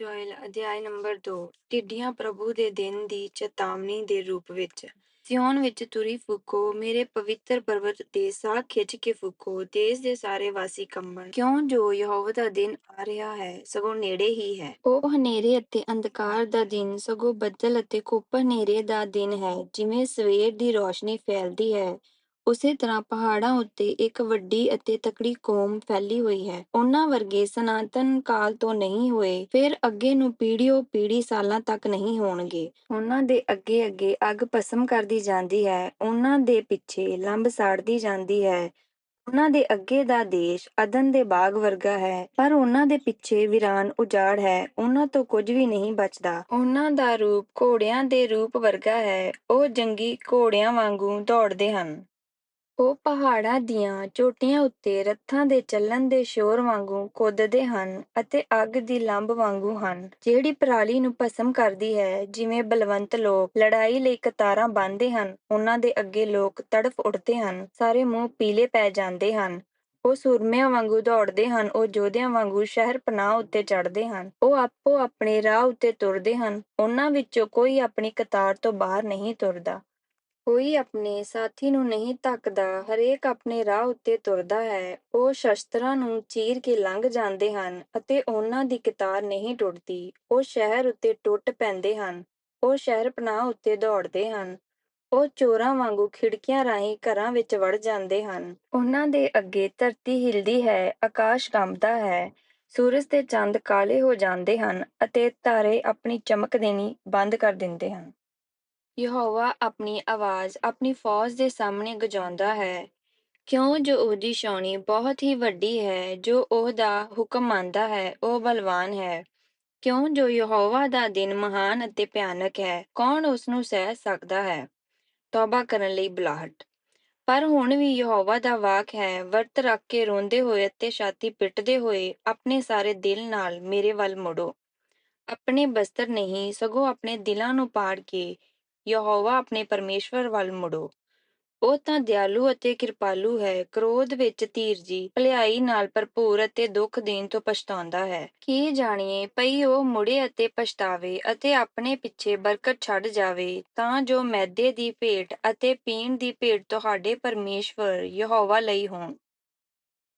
ਜੋਇਲ ਅਧਿਆਇ ਨੰਬਰ 2 ਟਿੱਡੀਆਂ ਪ੍ਰਭੂ ਦੇ ਦਿਨ ਦੀ ਚੇਤਾਵਨੀ ਦੇ ਰੂਪ ਵਿੱਚ। ਸਿਯੋਨ ਵਿੱਚ ਤੁਰੀ ਫੂਕੋ, ਮੇਰੇ ਪਵਿੱਤਰ ਪਰਬਤ ਦੇ ਸਾਹ ਖਿੱਚ ਕੇ ਫੂਕੋ, ਦੇਸ਼ ਦੇ ਸਾਰੇ ਵਾਸੀ ਕੰਬਣ। ਕਿਉਂ ਜੋ ਯਹੋਵਾ ਦਾ ਦਿਨ ਆ ਰਿਹਾ ਹੈ, ਸਗੋਂ ਨੇੜੇ ਹੀ ਹੈ। ਉਹ ਹਨੇਰੇ ਅਤੇ ਅੰਧਕਾਰ ਦਾ ਦਿਨ, ਸਗੋਂ ਬੱਦਲ ਅਤੇ ਘੁੱਪ ਹਨੇਰੇ ਦਾ ਦਿਨ ਹੈ, ਜਿਵੇਂ ਸਵੇਰ ਦੀ ਰੋਸ਼ਨੀ ਫੈਲਦੀ ਹੈ। ਉਸੇ ਤਰ੍ਹਾਂ ਪਹਾੜਾਂ ਉੱਤੇ ਇੱਕ ਵੱਡੀ ਅਤੇ ਤਕੜੀ ਕੌਮ ਫੈਲੀ ਹੋਈ ਹੈ। ਉਹਨਾਂ ਵਰਗੇ ਸਨਾਤਨ ਕਾਲ ਤੋਂ ਨਹੀਂ ਹੋਏ, ਫਿਰ ਅੱਗੇ ਨੂੰ ਪੀੜ੍ਹੀਓ ਪੀੜ੍ਹੀ ਸਾਲਾਂ ਤੱਕ ਨਹੀਂ ਹੋਣਗੇ। ਉਹਨਾਂ ਦੇ ਅੱਗੇ ਅੱਗੇ ਅੱਗ ਭਸਮ ਕਰਦੀ ਜਾਂਦੀ ਹੈ, ਉਹਨਾਂ ਦੇ ਪਿੱਛੇ ਲੰਬ ਸਾੜਦੀ ਜਾਂਦੀ ਹੈ। ਉਹਨਾਂ ਦੇ ਅੱਗੇ ਦਾ ਦੇਸ਼ ਅਦਨ ਦੇ ਬਾਗ ਵਰਗਾ ਹੈ, ਪਰ ਉਹਨਾਂ ਦੇ ਪਿੱਛੇ ਵਿਰਾਨ ਉਜਾੜ ਹੈ, ਉਹਨਾਂ ਤੋਂ ਕੁਝ ਵੀ ਨਹੀਂ ਬਚਦਾ। ਉਹਨਾਂ ਦਾ ਰੂਪ ਘੋੜਿਆਂ ਦੇ ਰੂਪ ਵਰਗਾ ਹੈ, ਉਹ ਜੰਗੀ ਘੋੜਿਆਂ ਵਾਂਗੂ ਦੌੜਦੇ ਹਨ। ਉਹ ਪਹਾੜਾਂ ਦੀਆਂ ਚੋਟੀਆਂ ਉੱਤੇ ਰੱਥਾਂ ਦੇ ਚੱਲਣ ਦੇ ਸ਼ੋਰ ਵਾਂਗੂ ਕੁੱਦਦੇ ਹਨ ਅਤੇ ਅੱਗ ਦੀ ਲੰਬ ਵਾਂਗੂ ਹਨ, ਜਿਹੜੀ ਪਰਾਲੀ ਨੂੰ ਭਸਮ ਕਰਦੀ ਹੈ, ਜਿਵੇਂ ਬਲਵੰਤ ਲੋਕ ਲੜਾਈ ਲਈ ਕਤਾਰਾਂ ਬੰਨ੍ਹਦੇ ਹਨ, ਉਹਨਾਂ ਦੇ ਅੱਗੇ ਲੋਕ ਤੜਫ ਉੱਠਦੇ ਹਨ, ਸਾਰੇ ਮੂੰਹ ਪੀਲੇ ਪੈ ਜਾਂਦੇ ਹਨ। ਉਹ ਸੂਰਮਿਆਂ ਵਾਂਗੂ ਦੌੜਦੇ ਹਨ, ਉਹ ਯੋਧਿਆਂ ਵਾਂਗੂੰ ਸ਼ਹਿਰ ਪਨਾਹ ਉੱਤੇ ਚੜ੍ਹਦੇ ਹਨ, ਉਹ ਆਪੋ ਆਪਣੇ ਰਾਹ ਉੱਤੇ ਤੁਰਦੇ ਹਨ, ਉਹਨਾਂ ਵਿੱਚੋਂ ਕੋਈ ਆਪਣੀ ਕਤਾਰ ਤੋਂ ਬਾਹਰ ਨਹੀਂ ਤੁਰਦਾ। ਕੋਈ ਆਪਣੇ ਸਾਥੀ ਨੂੰ ਨਹੀਂ ਧੱਕਦਾ, ਹਰੇਕ ਆਪਣੇ ਰਾਹ ਉੱਤੇ ਤੁਰਦਾ ਹੈ। ਉਹ ਸ਼ਸਤਰਾਂ ਨੂੰ ਚੀਰ ਕੇ ਲੰਘ ਜਾਂਦੇ ਹਨ ਅਤੇ ਉਹਨਾਂ ਦੀ ਕਤਾਰ ਨਹੀਂ ਟੁੱਟਦੀ। ਉਹ ਸ਼ਹਿਰ ਉੱਤੇ ਟੁੱਟ ਪੈਂਦੇ ਹਨ, ਉਹ ਸ਼ਹਿਰ ਪਨਾਹ ਉੱਤੇ ਦੌੜਦੇ ਹਨ, ਉਹ ਚੋਰਾਂ ਵਾਂਗੂ ਖਿੜਕੀਆਂ ਰਾਹੀਂ ਘਰਾਂ ਵਿੱਚ ਵੜ ਜਾਂਦੇ ਹਨ। ਉਹਨਾਂ ਦੇ ਅੱਗੇ ਧਰਤੀ ਹਿਲਦੀ ਹੈ, ਆਕਾਸ਼ ਕੰਬਦਾ ਹੈ, ਸੂਰਜ ਤੇ ਚੰਦ ਕਾਲੇ ਹੋ ਜਾਂਦੇ ਹਨ ਅਤੇ ਤਾਰੇ ਆਪਣੀ ਚਮਕ ਦੇਣੀ ਬੰਦ ਕਰ ਦਿੰਦੇ ਹਨ। ਯਹੋਵਾ ਆਪਣੀ ਆਵਾਜ਼, ਆਪਣੀ ਫੌਜ ਦੇ ਸਾਹਮਣੇ ਗਜਾਉਂਦਾ ਹੈ। ਕਿਉਂ ਜੋ ਉਹਦੀ ਛਾਉਣੀ ਬਹੁਤ ਹੀ ਵੱਡੀ ਹੈ, ਜੋ ਉਹਦਾ ਹੁਕਮ ਮੰਨਦਾ ਹੈ, ਉਹ ਬਲਵਾਨ ਹੈ। ਕਿਉਂ ਜੋ ਯਹੋਵਾ ਦਾ ਦਿਨ ਮਹਾਨ ਅਤੇ ਭਿਆਨਕ ਹੈ, ਕੌਣ ਉਸ ਨੂੰ ਸਹਿ ਸਕਦਾ ਹੈ? ਤੌਬਾ ਕਰਨ ਲਈ ਬੁਲਾਹਟ। ਪਰ ਹੁਣ ਵੀ ਯਹੋਵਾ ਦਾ ਵਾਕ ਹੈ, ਵਰਤ ਰੱਖ ਕੇ ਰੋਂਦੇ ਹੋਏ ਅਤੇ ਛਾਤੀ ਪਿੱਟਦੇ ਹੋਏ ਆਪਣੇ ਸਾਰੇ ਦਿਲ ਨਾਲ ਮੇਰੇ ਵੱਲ ਮੁੜੋ। ਆਪਣੇ ਬਸਤਰ ਨਹੀਂ, ਸਗੋਂ ਆਪਣੇ ਦਿਲਾਂ ਨੂੰ ਪਾੜ ਕੇ ਯਹੋਵਾ ਆਪਣੇ ਪਰਮੇਸ਼ਵਰ ਵੱਲ ਮੁੜੋ। ਉਹ ਤਾਂ ਦਿਆਲੂ ਅਤੇ ਕਿਰਪਾਲੂ ਹੈ, ਕ੍ਰੋਧ ਵਿੱਚ ਧੀਰਜੀ ਭਲਾਈ ਨਾਲ ਭਰਪੂਰ ਅਤੇ ਦੁੱਖ ਦੇਣ ਤੋਂ ਪਛਤਾਉਂਦਾ ਹੈ। ਕੀ ਜਾਣੀਏ ਪਈ ਉਹ ਮੁੜੇ ਅਤੇ ਪਛਤਾਵੇ ਅਤੇ ਆਪਣੇ ਪਿੱਛੇ ਬਰਕਤ ਛੱਡ ਜਾਵੇ, ਤਾਂ ਜੋ ਮੈਦੇ ਦੀ ਭੇਟ ਅਤੇ ਪੀਣ ਦੀ ਭੇਟ ਤੁਹਾਡੇ ਪਰਮੇਸ਼ਵਰ ਯਹੋਵਾ ਲਈ ਹੋਣ।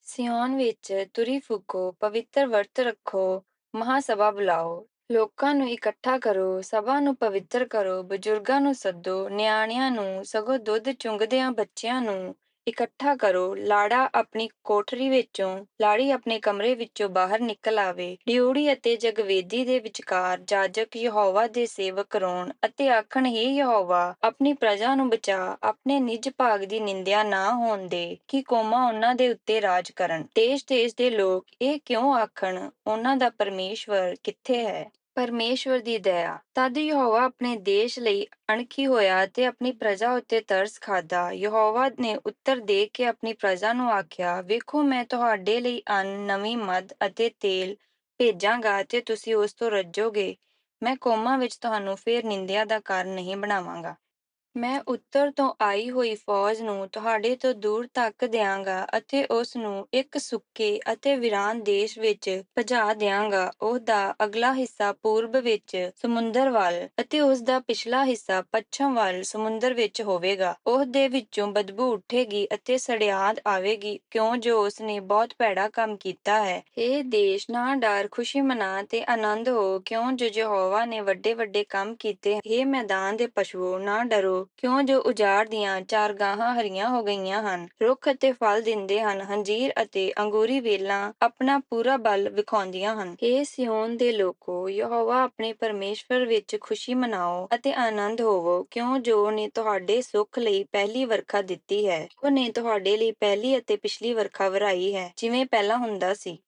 ਸਿਓਨ ਵਿੱਚ ਤੁਰੀ ਫੂਕੋ, ਪਵਿੱਤਰ ਵਰਤ ਰੱਖੋ, ਮਹਾਸਭਾ ਬੁਲਾਓ। ਲੋਕਾਂ ਨੂੰ ਇਕੱਠਾ ਕਰੋ, ਸਭਾ ਨੂੰ ਪਵਿੱਤਰ ਕਰੋ, ਬਜ਼ੁਰਗਾਂ ਨੂੰ ਸੱਦੋ, ਨਿਆਣਿਆਂ ਨੂੰ ਸਗੋਂ ਦੁੱਧ ਚੁੰਘਦਿਆਂ ਬੱਚਿਆਂ ਨੂੰ। ਇਕੱਠਾ ਕਰੋ, ਲਾੜਾ ਆਪਣੀ ਕੋਠਰੀ ਵਿੱਚੋਂ, ਲਾੜੀ ਆਪਣੇ ਕਮਰੇ ਵਿੱਚੋਂ ਬਾਹਰ ਨਿਕਲ ਆਵੇ। ਡਿਊੜੀ ਅਤੇ ਜਗਵੇਦੀ ਦੇ ਵਿਚਕਾਰ ਜਾਜਕ ਯਹੋਵਾ ਦੇ ਸੇਵਕ ਰੋਣ ਅਤੇ ਆਖਣ, ਹੀ ਯਹੋਵਾ, ਆਪਣੀ ਪ੍ਰਜਾ ਨੂੰ ਬਚਾ, ਆਪਣੇ ਨਿਜ ਭਾਗ ਦੀ ਨਿੰਦਿਆ ਨਾ ਹੋਣ ਦੇ, ਕਿ ਕੋਮਾ ਉਹਨਾਂ ਦੇ ਉੱਤੇ ਰਾਜ ਕਰਨ। ਦੇਸ਼-ਦੇਸ਼ ਦੇ ਲੋਕ ਇਹ ਕਿਉਂ ਆਖਣ, ਉਹਨਾਂ ਦਾ ਪਰਮੇਸ਼ਵਰ ਕਿੱਥੇ ਹੈ? ਪਰਮੇਸ਼ਵਰ ਦੀ ਦਇਆ। ਤਦ ਯਹੋਵਾ ਆਪਣੇ ਦੇਸ਼ ਲਈ ਅਣਖੀ ਹੋਇਆ ਤੇ ਆਪਣੀ ਪ੍ਰਜਾ ਉੱਤੇ ਤਰਸ ਖਾਦਾ ਯਹੋਵਾ ਨੇ ਉੱਤਰ ਦੇ ਕੇ ਆਪਣੀ ਪ੍ਰਜਾ ਨੂੰ ਆਖਿਆ, ਵੇਖੋ, ਮੈਂ ਤੁਹਾਡੇ ਲਈ ਅੰਨ ਨਵੀਂ ਮਦ ਅਤੇ ਤੇਲ ਭੇਜਾਂਗਾ ਤੇ ਤੁਸੀਂ ਉਸ ਤੋਂ ਰੱਜੋਗੇ। ਮੈਂ ਕੌਮਾਂ ਵਿੱਚ ਤੁਹਾਨੂੰ ਫੇਰ ਨਿੰਦਿਆ ਦਾ ਕਾਰਨ ਨਹੀਂ ਬਣਾਵਾਂਗਾ। ਮੈਂ ਉੱਤਰ ਤੋਂ ਆਈ ਹੋਈ ਫੌਜ ਨੂੰ ਤੁਹਾਡੇ ਤੋਂ ਦੂਰ ਤੱਕ ਦਿਆਂਗਾ ਅਤੇ ਉਸ ਨੂੰ ਇੱਕ ਸੁੱਕੇ ਅਤੇ ਵੀਰਾਨ ਦੇਸ਼ ਵਿੱਚ ਭਜਾ ਦਿਆਂਗਾ। ਉਹਦਾ ਅਗਲਾ ਹਿੱਸਾ ਪੂਰਬ ਵਿੱਚ ਸਮੁੰਦਰ ਵੱਲ ਅਤੇ ਉਸ ਦਾ ਪਿਛਲਾ ਹਿੱਸਾ ਪੱਛਮ ਵੱਲ ਸਮੁੰਦਰ ਵਿੱਚ ਹੋਵੇਗਾ। ਉਹਦੇ ਵਿੱਚੋਂ ਬਦਬੂ ਉੱਠੇਗੀ ਅਤੇ ਸੜਿਆਦ ਆਵੇਗੀ, ਕਿਉਂ ਜੋ ਉਸ ਨੇ ਬਹੁਤ ਭੈੜਾ ਕੰਮ ਕੀਤਾ ਹੈ। ਇਹ ਦੇਸ਼, ਨਾ ਡਰ, ਖੁਸ਼ੀ ਮਨਾ ਤੇ ਆਨੰਦ ਹੋ, ਕਿਉਂ ਜੋ ਯਹੋਵਾ ਨੇ ਵੱਡੇ ਵੱਡੇ ਕੰਮ ਕੀਤੇ। ਇਹ ਮੈਦਾਨ ਦੇ ਪਸ਼ੂ ਨਾ ਡਰੋ। ਕਿਉਂ ਜੋ ਉਜਾੜ ਦੀਆਂ ਚਾਰਗਾਹਾਂ ਹਰੀਆਂ ਹੋ ਗਈਆਂ ਹਨ? ਰੁੱਖ ਅਤੇ ਫਲ ਦਿੰਦੇ ਹਨ, ਹੰਜੀਰ ਅਤੇ ਅੰਗੂਰੀ ਵੇਲਾਂ ਆਪਣਾ ਪੂਰਾ ਬਲ ਵਿਖਾਉਂਦੀਆਂ ਹਨ। ਇਹ ਸਿਯੋਨ ਦੇ ਲੋਕੋ, ਯਹੋਵਾ ਆਪਣੇ ਪਰਮੇਸ਼ਵਰ ਵਿੱਚ ਖੁਸ਼ੀ ਮਨਾਓ ਅਤੇ ਆਨੰਦ ਹੋਵੋ। ਕਿਉਂ ਜੋ ਨੇ ਤੁਹਾਡੇ ਸੁੱਖ ਲਈ ਪਹਿਲੀ ਵਰਖਾ ਦਿੱਤੀ ਹੈ, ਉਹ ਨੇ ਤੁਹਾਡੇ ਲਈ ਪਹਿਲੀ ਅਤੇ ਪਿਛਲੀ ਵਰਖਾ ਵਰਾਈ ਹੈ, ਜਿਵੇਂ ਪਹਿਲਾਂ ਹੁੰਦਾ ਸੀ।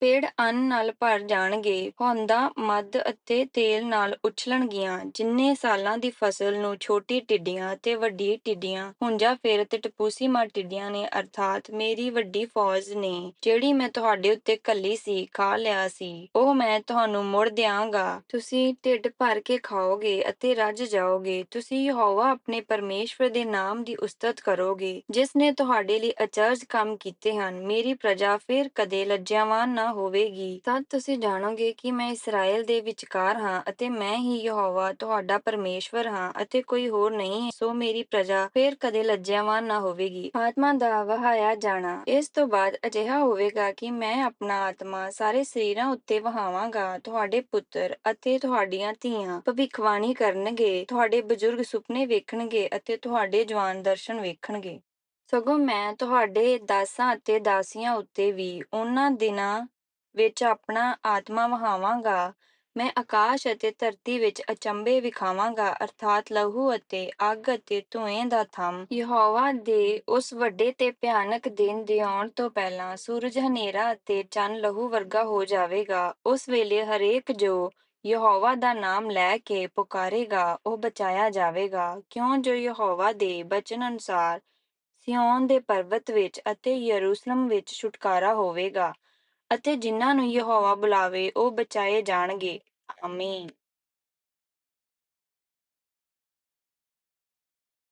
ਪੇੜ ਅੰਨ ਨਾਲ ਭਰ ਜਾਣਗੇ, ਹੌਂਦਾ ਮਦ ਅਤੇ ਤੇਲ ਨਾਲ ਉਛਲਣਗੀਆਂ। ਜਿੰਨੇ ਸਾਲਾਂ ਦੀ ਫਸਲ ਨੂੰ ਛੋਟੀ ਟਿੱਡੀਆਂ ਤੇ ਵੱਡੀ ਟਿੱਡੀਆਂ ਹੁੰਜਾ ਫੇਰ ਤੇ ਟਪੂਸੀ ਮਾਰ ਟਿੱਡੀਆਂ ਨੇ, ਅਰਥਾਤ ਮੇਰੀ ਵੱਡੀ ਫੌਜ ਨੇ, ਜਿਹੜੀ ਮੈਂ ਤੁਹਾਡੇ ਉੱਤੇ ਕੱਲੀ ਸੀ, ਖਾ ਲਿਆ ਸੀ। ਉਹ ਮੈਂ ਤੁਹਾਨੂੰ ਮੁੜ ਦਿਆਂਗਾ। ਤੁਸੀਂ ਢਿੱਡ ਭਰ ਕੇ ਖਾਓਗੇ ਅਤੇ ਰੱਜ ਜਾਓਗੇ। ਤੁਸੀਂ ਯਹੋਵਾ ਆਪਣੇ ਪਰਮੇਸ਼ਵਰ ਦੇ ਨਾਮ ਦੀ ਉਸਤਤ ਕਰੋਗੇ ਜਿਸ ਨੇ ਤੁਹਾਡੇ ਲਈ ਅਚਰਜ ਕੰਮ ਕੀਤੇ ਹਨ। ਮੇਰੀ ਪ੍ਰਜਾ ਫਿਰ ਕਦੇ ਲੱਜਿਆਵਾਨ ਨਾ ਨਾ ਹੋਵੇਗੀ ਤਦ ਤੁਸੀਂ ਜਾਣੋਗੇ ਕਿ ਮੈਂ ਇਸਰਾਏਲ ਦੇ ਵਿਚਕਾਰ ਹਾਂ ਅਤੇ ਮੈਂ ਹੀ ਯਹੋਵਾ ਤੁਹਾਡਾ ਪਰਮੇਸ਼ਵਰ ਹਾਂ ਅਤੇ ਕੋਈ ਹੋਰ ਨਹੀਂ, ਸੋ ਮੇਰੀ ਪ੍ਰਜਾ ਫੇਰ ਕਦੇ ਲੱਜਿਆਵਾਨ ਨਾ ਹੋਵੇਗੀ। ਆਤਮਾ ਦਾ ਵਹਾਇਆ ਜਾਣਾ। ਇਸ ਤੋਂ ਬਾਅਦ ਅਜਿਹਾ ਹੋਵੇਗਾ ਕਿ ਮੈਂ ਆਪਣਾ ਆਤਮਾ ਸਾਰੇ ਸਰੀਰਾਂ ਉੱਤੇ ਵਹਾਵਾਂਗਾ, ਤੁਹਾਡੇ ਪੁੱਤਰ ਅਤੇ ਤੁਹਾਡੀਆਂ ਧੀਆਂ ਭਵਿੱਖਬਾਣੀ ਕਰਨਗੇ, ਤੁਹਾਡੇ ਬਜ਼ੁਰਗ ਸੁਪਨੇ ਵੇਖਣਗੇ ਅਤੇ ਤੁਹਾਡੇ ਜਵਾਨ ਦਰਸ਼ਨ ਵੇਖਣਗੇ। ਸਗੋਂ ਮੈਂ ਤੁਹਾਡੇ ਦਾਸਾਂ ਅਤੇ ਦਾਸੀਆਂ ਉੱਤੇ ਵੀ ਉਹਨਾਂ ਦਿਨਾਂ ਵਿੱਚ ਆਪਣਾ ਆਤਮਾ ਵਹਾਵਾਂਗਾ, ਮੈਂ ਆਕਾਸ਼ ਅਤੇ ਧਰਤੀ ਵਿੱਚ ਅਚੰਭੇ ਵਿਖਾਵਾਂਗਾ, ਅਰਥਾਤ ਲਹੂ ਅਤੇ ਅੱਗ ਅਤੇ ਧੂਏਂ ਦਾ ਥੰਮ। ਯਹੋਵਾ ਦੇ ਉਸ ਵੱਡੇ ਤੇ ਭਿਆਨਕ ਦਿਨ ਦੇ ਆਉਣ ਤੋਂ ਪਹਿਲਾਂ ਸੂਰਜ ਹਨੇਰਾ ਅਤੇ ਚੰਨ ਲਹੂ ਵਰਗਾ ਹੋ ਜਾਵੇਗਾ। ਉਸ ਵੇਲੇ ਹਰੇਕ ਜੋ ਯਹੋਵਾ ਦਾ ਨਾਮ ਲੈ ਕੇ ਪੁਕਾਰੇਗਾ, ਉਹ ਬਚਾਇਆ ਜਾਵੇਗਾ। ਕਿਉਂ ਜੋ ਯਹੋਵਾ ਦੇ ਬਚਨ ਅਨੁਸਾਰ ਸਿਓਨ ਦੇ ਪਰਬਤ ਵਿੱਚ ਅਤੇ ਯਰੂਸ਼ਲਮ ਵਿੱਚ ਛੁਟਕਾਰਾ ਹੋਵੇਗਾ। ਅਤੇ ਜਿਨ੍ਹਾਂ ਨੂੰ ਯਹੋਵਾ ਬੁਲਾਵੇ ਉਹ ਬਚਾਏ ਜਾਣਗੇ। ਆਮੀਨ।